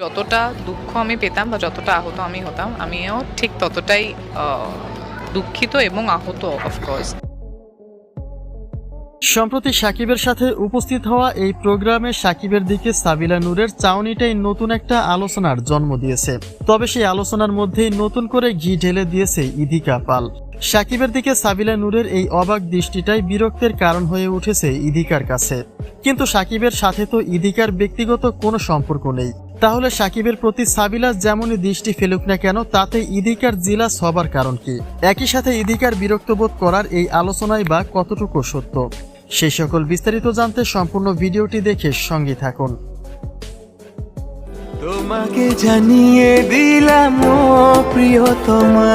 যতটা দুঃখ আমি পেতাম বা যতটা আহত আমি হতাম, আমিও ঠিক ততটাই দুঃখিত এবং আহত অফকোর্স সম্প্রতি সাকিবের সাথে উপস্থিত হওয়া এই প্রোগ্রামে সাকিবের দিকে সাবিলা নূরের চাউনিটাই নতুন একটা আলোচনার জন্ম দিয়েছে। তবে সেই আলোচনার মধ্যেই নতুন করে ঘি ঢেলে দিয়েছে ইদিকা পাল। সাকিবের দিকে সাবিলা নূরের এই অবাক দৃষ্টিটাই বিরক্তের কারণ হয়ে উঠেছে ইদিকার কাছে। কিন্তু সাকিবের সাথে তো ইদিকার ব্যক্তিগত কোনো সম্পর্ক নেই। তাহলে সাকিবের প্রতি সাবিলা যেমনই দৃষ্টি ফেলুক না কেন, তাতে ইদিকার জিলাস হবার কারণ কি? একই সাথে ইদিকার বিরক্তবোধ করার এই আলোচনায় বা কতটুকু সত্য? সেই সকল বিস্তারিত জানতে সম্পূর্ণ ভিডিওটি দেখে সঙ্গে থাকুন। তোমাকে জানিয়ে দিলাম প্রিয়তমা।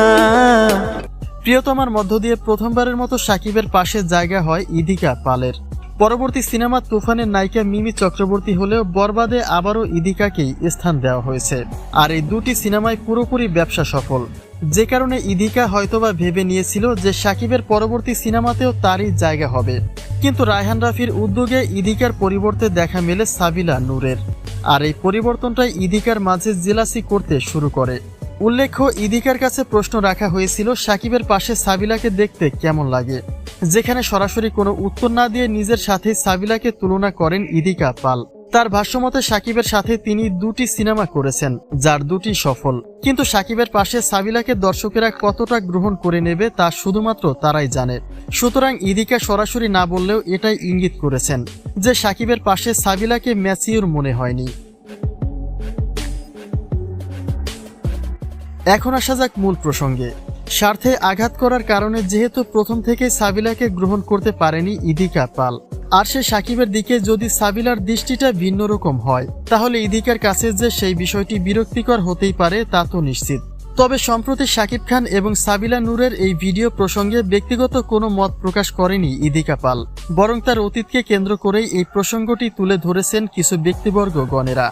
প্রিয়তমার মধ্য দিয়ে প্রথমবারের মতো সাকিবের পাশে জায়গা হয় ইদিকা পালের। পরবর্তী সিনেমা তুফানের নায়িকা মিমি চক্রবর্তী হলেও বরবাদে আবারও ইদিকাকেই স্থান দেওয়া হয়েছে। আর এই দুটি সিনেমায় পুরোপুরি ব্যবসা সফল। যে কারণে ইদিকা হয়তোবা ভেবে নিয়েছিল যে সাকিবের পরবর্তী সিনেমাতেও তারই জায়গা হবে। কিন্তু রায়হান রাফির উদ্যোগে ইদিকার পরিবর্তে দেখা মেলে সাবিলা নূরের। আর এই পরিবর্তনটাই ইদিকার মাঝে জেলাসি করতে শুরু করে। উল্লেখ্য, ইদিকার কাছে প্রশ্ন রাখা হয়েছিল সাকিবের পাশে সাবিলাকে দেখতে কেমন লাগে। যেখানে সরাসরি কোনো উত্তর না দিয়ে নিজের সাথে সাবিলাকে তুলনা করেন ইদিকা পাল। তার ভাষ্যমতে, সাকিবের সাথে তিনি দুটি সিনেমা করেছেন, যার দুটি সফল। কিন্তু সাকিবের পাশে সাবিলাকে দর্শকেরা কতটা গ্রহণ করে নেবে তা শুধুমাত্র তারাই জানে। সুতরাং ইদিকা সরাসরি না বললেও এটাই ইঙ্গিত করেছেন, যে সাকিবের পাশে সাবিলাকে ম্যাচিউর মনে হয়নি। এখন আসা যাক মূল প্রসঙ্গে। স্বার্থে আঘাত করার কারণে যেহেতু প্রথম থেকে সাবিলাকে গ্রহণ করতে পারেনি ইদিকা পাল। আর সে সাকিবের দিকে যদি সাবিলার দৃষ্টিটা ভিন্ন রকম হয়, তাহলে ইদিকার কাছে যে সেই বিষয়টি বিরক্তিকর হতেই পারে তা তো নিশ্চিত। তবে সম্প্রতি শাকিব খান এবং সাবিলা নূরের এই ভিডিও প্রসঙ্গে ব্যক্তিগত কোনো মত প্রকাশ করেনি ইদিকা পাল, বরং তার অতীতকে কেন্দ্র করেই এই প্রসঙ্গটি তুলে ধরেছেন কিছু ব্যক্তিবর্গ গণেরা।